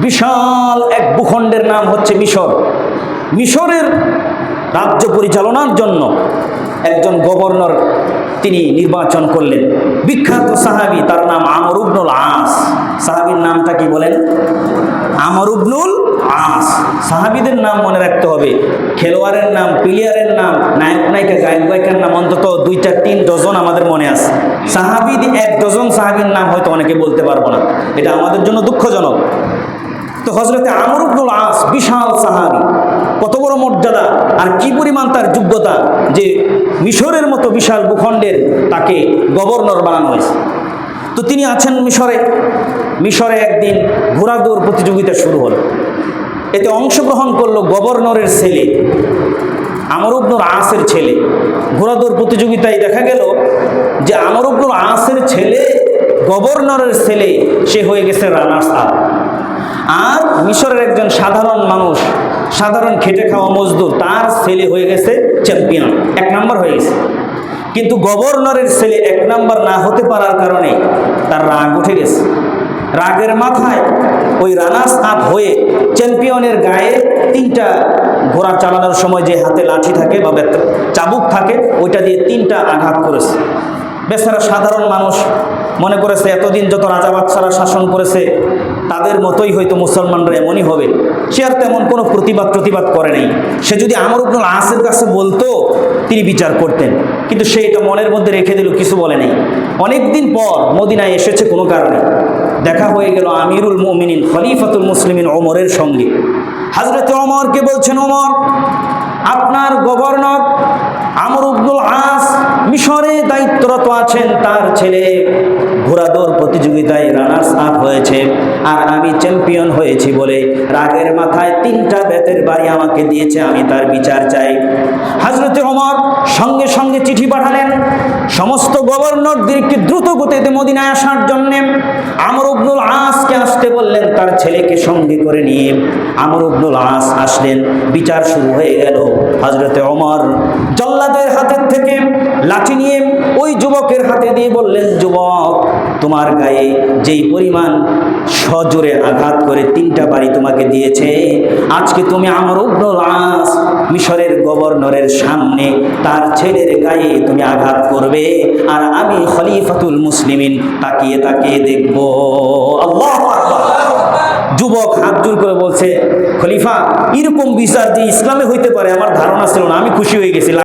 বিশাল এক ভূখণ্ডের নাম হচ্ছে মিশর। মিশরের রাজ্য পরিচালনার জন্য একজন গভর্নর তিনি নির্বাচন করলেন। বিখ্যাত সাহাবি, তার নাম আমর উবনুল আস। সাহাবির নামটা কি বলেন? আমর উবনুল আস। সাহাবিদের নাম মনে রাখতে হবে। খেলোয়াড়ের নাম, প্লেয়ারের নাম, নায়ক, নায়িকা গায়ক গায়িকার নাম, অন্তত দুই চার তিন ডজন আমাদের মনে আছে। সাহাবিদ এক ডজন সাহাবির নাম হয়তো অনেকে বলতে পারব না। এটা আমাদের জন্য দুঃখজনক। তো হজরতে আমর ইবনুল আস, বিশাল সাহাবি, কত বড় মর্যাদা আর কি পরিমাণ তার যোগ্যতা যে মিশরের মতো বিশাল ভূখণ্ডের তাকে গভর্নর বানানো হয়েছে। তো তিনি আছেন মিশরে। মিশরে একদিন ঘোড়াদৌড় প্রতিযোগিতা শুরু হলো। এতে অংশগ্রহণ করল গভর্নরের ছেলে, আমর ইবনুল আসের ছেলে। ঘোড়াদৌড় প্রতিযোগিতায় দেখা গেল যে আমর ইবনুল আসের ছেলে গভর্নরের ছেলে, সে হয়ে গেছে রানার্স আপ। আর মিশরের একজন সাধারণ মানুষ, সাধারণ খেটে খাওয়া মজদুর, তার ছেলে হয়ে গেছে চ্যাম্পিয়ন এক নাম্বার হয়ে গেছে। কিন্তু গভর্নরের ছেলে এক নাম্বার না হতে পারার কারণে তার রাগ উঠে গেছে। রাগের মাথায় ওই রানার্স আপ হয়ে চ্যাম্পিয়নের গায়ে তিনটা ঘোড়া চালানোর সময় যে হাতে লাঠি থাকে বা চাবুক থাকে, ওইটা দিয়ে তিনটা আঘাত করেছে। বেচারা সাধারণ মানুষ মনে করেছে, এতদিন যত রাজা বাচ্চারা শাসন করেছে তাদের মতোই হয়তো মুসলমানরা এমনই হবে। সে আর তেমন কোনো প্রতিবাদ প্রতিবাদ করে নাই। সে যদি আমর উবনুল আসের কাছে বলতো, তিনি বিচার করতেন। কিন্তু সে এটা মনের মধ্যে রেখে দিল, কিছু বলে নেই। অনেকদিন পর মদিনায় এসেছে কোনো কারণে। দেখা হয়ে গেল আমিরুল মুমিনিন, খলিফাতুল মুসলিমিন ওমরের সঙ্গে। হাজরতে ওমরকে বলছেন, ওমর, আপনার গভর্নর আমর উবনুল আস মিশরে দায়িত্বরত আছেন তার ছেলে। ঘোড়াদৌড় প্রতিযোগিতায় রানার্স আপ হয়েছে। আর আমি চ্যাম্পিয়ন হয়েছি বলে রাগের মাথায় তিনটা বেতের বাড়ি আমাকে দিয়েছে, আমি তার বিচার চাই। হাজরতে ওমর সঙ্গে সঙ্গে চিঠি পাঠালেন। সমস্ত গভর্নরদেরকে দ্রুত গতিতে মদিনায় আসার জন্যে আমর উবনুল আসকে আসতে বললেন, তার ছেলেকে সঙ্গে করে নিয়ে আমর উবনুল আস আসলেন। বিচার শুরু হয়ে গেল। হজরতে ওমর জল্লাদের হাতের থেকে লাঠি নিয়ে ওই যুবকের হাতে দিয়ে বললেন, যুবক, তোমার গায়ে যেই পরিমাণ সজোরে আঘাত করে তিনটা বাড়ি তোমাকে দিয়েছে, আজকে তুমি আমার উবনুল আস মিশরের গভর্নরের সামনে তার ছেলের গায়ে তুমি আঘাত করবে আর আমি খলিফাতুল মুসলিমিন তাকিয়ে তাকিয়ে দেখব। আল্লাহ যুবক হাত জোর করে বলছে, খলিফা, এরকম বিচার যে ইসলামে হইতে পারে, আমার ধারণা ছিল না, আমি খুশি হয়ে গেছিলাম।